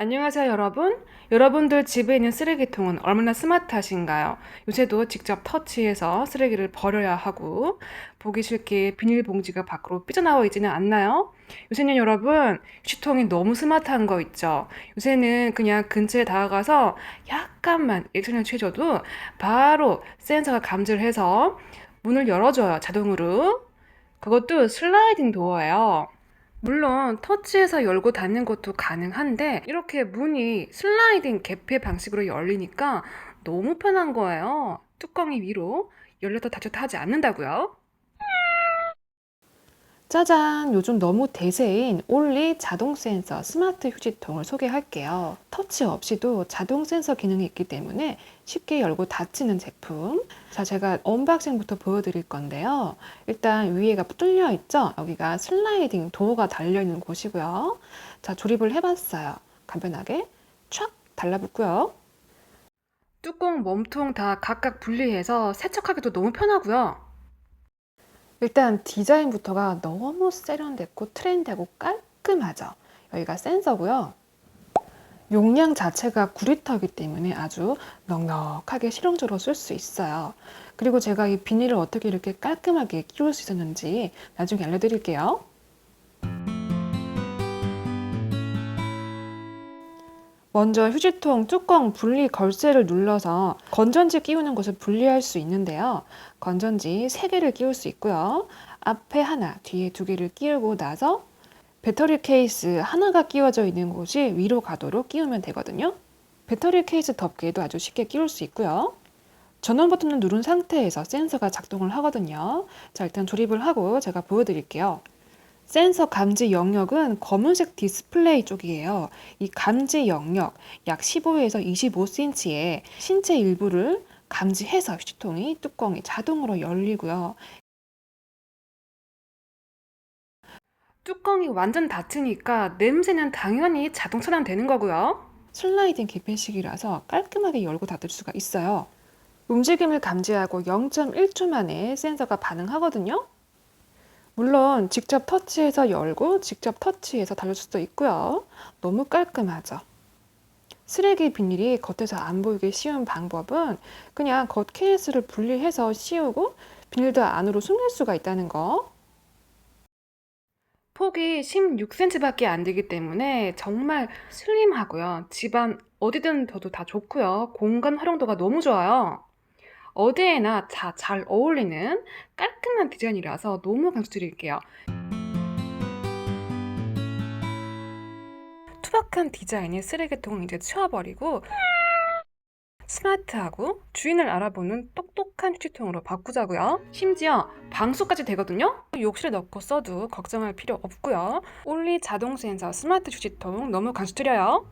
안녕하세요, 여러분. 여러분들 집에 있는 쓰레기통은 얼마나 스마트하신가요? 요새도 직접 터치해서 쓰레기를 버려야 하고, 보기 싫게 비닐봉지가 밖으로 삐져나와 있지는 않나요? 요새는 여러분, 휴지통이 너무 스마트한 거 있죠? 요새는 그냥 근처에 다가가서 약간만 액션을 취해줘도 바로 센서가 감지를 해서 문을 열어줘요, 자동으로. 그것도 슬라이딩 도어예요. 물론 터치해서 열고 닫는 것도 가능한데 이렇게 문이 슬라이딩 개폐 방식으로 열리니까 너무 편한 거예요. 뚜껑이 위로 열렸다 닫혔다 하지 않는다고요. 짜잔! 요즘 너무 대세인 올리 자동 센서 스마트 휴지통을 소개할게요. 터치 없이도 자동 센서 기능이 있기 때문에 쉽게 열고 닫히는 제품. 자, 제가 언박싱부터 보여드릴 건데요. 일단 위에가 뚫려 있죠? 여기가 슬라이딩 도어가 달려있는 곳이고요. 자, 조립을 해봤어요. 간편하게 촥 달라붙고요. 뚜껑 몸통 다 각각 분리해서 세척하기도 너무 편하고요. 일단 디자인부터가 너무 세련됐고 트렌디하고 깔끔하죠. 여기가 센서고요. 용량 자체가 9리터이기 때문에 아주 넉넉하게 실용적으로 쓸 수 있어요. 그리고 제가 이 비닐을 어떻게 이렇게 깔끔하게 끼울 수 있었는지 나중에 알려드릴게요. 먼저 휴지통 뚜껑 분리 걸쇠를 눌러서 건전지 끼우는 곳을 분리할 수 있는데요. 건전지 3개를 끼울 수 있고요. 앞에 하나, 뒤에 두 개를 끼우고 나서 배터리 케이스 하나가 끼워져 있는 곳이 위로 가도록 끼우면 되거든요. 배터리 케이스 덮개도 아주 쉽게 끼울 수 있고요. 전원 버튼을 누른 상태에서 센서가 작동을 하거든요. 자, 일단 조립을 하고 제가 보여드릴게요. 센서 감지 영역은 검은색 디스플레이 쪽이에요. 이 감지 영역 약 15에서 25cm의 신체 일부를 감지해서 휴지통이 뚜껑이 자동으로 열리고요. 뚜껑이 완전 닫히니까 냄새는 당연히 자동 차단되는 거고요. 슬라이딩 개폐식이라서 깔끔하게 열고 닫을 수가 있어요. 움직임을 감지하고 0.1초 만에 센서가 반응하거든요. 물론 직접 터치해서 열고 직접 터치해서 닫을 수도 있고요. 너무 깔끔하죠. 쓰레기 비닐이 겉에서 안 보이게 씌운 방법은 그냥 겉 케이스를 분리해서 씌우고 비닐도 안으로 숨길 수가 있다는 거. 폭이 16cm밖에 안 되기 때문에 정말 슬림하고요. 집안 어디든 둬도 다 좋고요. 공간 활용도가 너무 좋아요. 어디에나 다 잘 어울리는 깔끔한 디자인이라서 너무 강추드릴게요. 투박한 디자인의 쓰레기통은 이제 치워버리고 스마트하고 주인을 알아보는 똑똑한 휴지통으로 바꾸자고요. 심지어 방수까지 되거든요. 욕실에 넣고 써도 걱정할 필요 없고요. 올리 자동 센서 스마트 휴지통 너무 강추드려요.